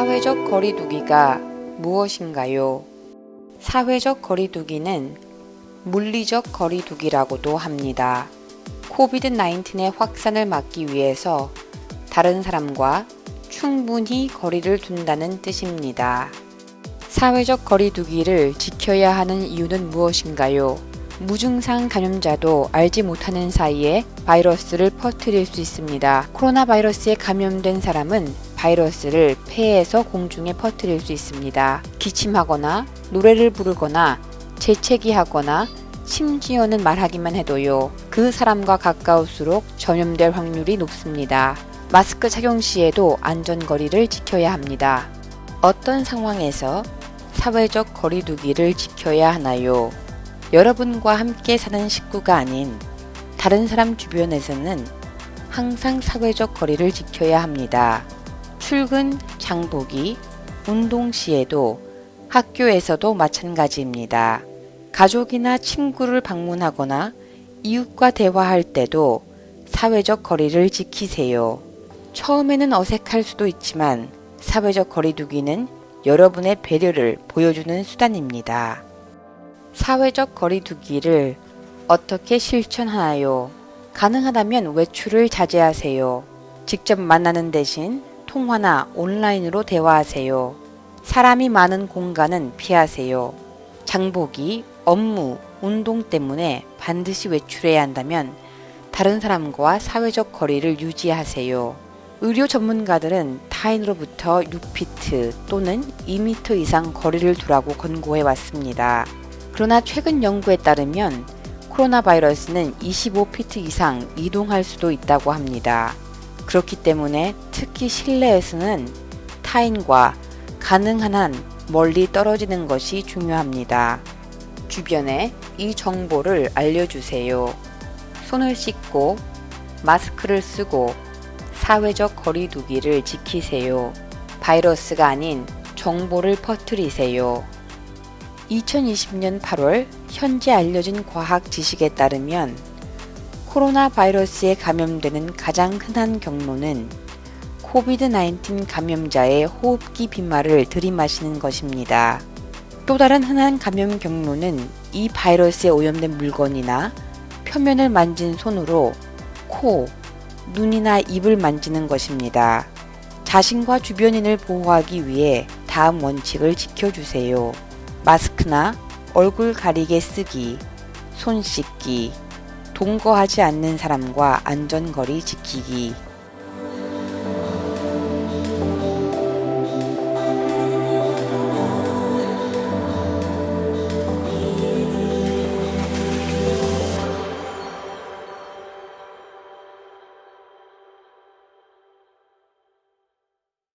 사회적 거리두기가 무엇인가요? 사회적 거리두기는 물리적 거리두기라고도 합니다. 코비드 19의 확산을 막기 위해서 다른 사람과 충분히 거리를 둔다는 뜻입니다. 사회적 거리두기를 지켜야 하는 이유는 무엇인가요? 무증상 감염자도 알지 못하는 사이에 바이러스를 퍼뜨릴 수 있습니다. 코로나 바이러스에 감염된 사람은 바이러스를 폐에서 공중에 퍼뜨릴 수 있습니다. 기침하거나 노래를 부르거나 재채기 하거나 심지어는 말하기만 해도요. 그 사람과 가까울수록 전염될 확률이 높습니다. 마스크 착용 시에도 안전거리를 지켜야 합니다. 어떤 상황에서 사회적 거리두기를 지켜야 하나요? 여러분과 함께 사는 식구가 아닌 다른 사람 주변에서는 항상 사회적 거리를 지켜야 합니다. 출근, 장보기, 운동 시에도 학교에서도 마찬가지입니다. 가족이나 친구를 방문하거나 이웃과 대화할 때도 사회적 거리를 지키세요. 처음에는 어색할 수도 있지만 사회적 거리두기는 여러분의 배려를 보여주는 수단입니다. 사회적 거리두기를 어떻게 실천하나요? 가능하다면 외출을 자제하세요. 직접 만나는 대신 통화나 온라인으로 대화하세요. 사람이 많은 공간은 피하세요. 장보기, 업무, 운동 때문에 반드시 외출해야 한다면 다른 사람과 사회적 거리를 유지하세요. 의료 전문가들은 타인으로부터 6피트 또는 2m 이상 거리를 두라고 권고해 왔습니다. 그러나 최근 연구에 따르면 코로나 바이러스는 25피트 이상 이동할 수도 있다고 합니다. 그렇기 때문에 특히 실내에서는 타인과 가능한 한 멀리 떨어지는 것이 중요합니다. 주변에 이 정보를 알려주세요. 손을 씻고 마스크를 쓰고 사회적 거리두기를 지키세요. 바이러스가 아닌 정보를 퍼뜨리세요. 2020년 8월 현재 알려진 과학 지식에 따르면 코로나 바이러스에 감염되는 가장 흔한 경로는 코비드-19 감염자의 호흡기 빈말을 들이마시는 것입니다. 또 다른 흔한 감염 경로는 이 바이러스에 오염된 물건이나 표면을 만진 손으로 코, 눈이나 입을 만지는 것입니다. 자신과 주변인을 보호하기 위해 다음 원칙을 지켜주세요. 마스크나 얼굴 가리개 쓰기, 손 씻기, 동거하지 않는 사람과 안전거리 지키기,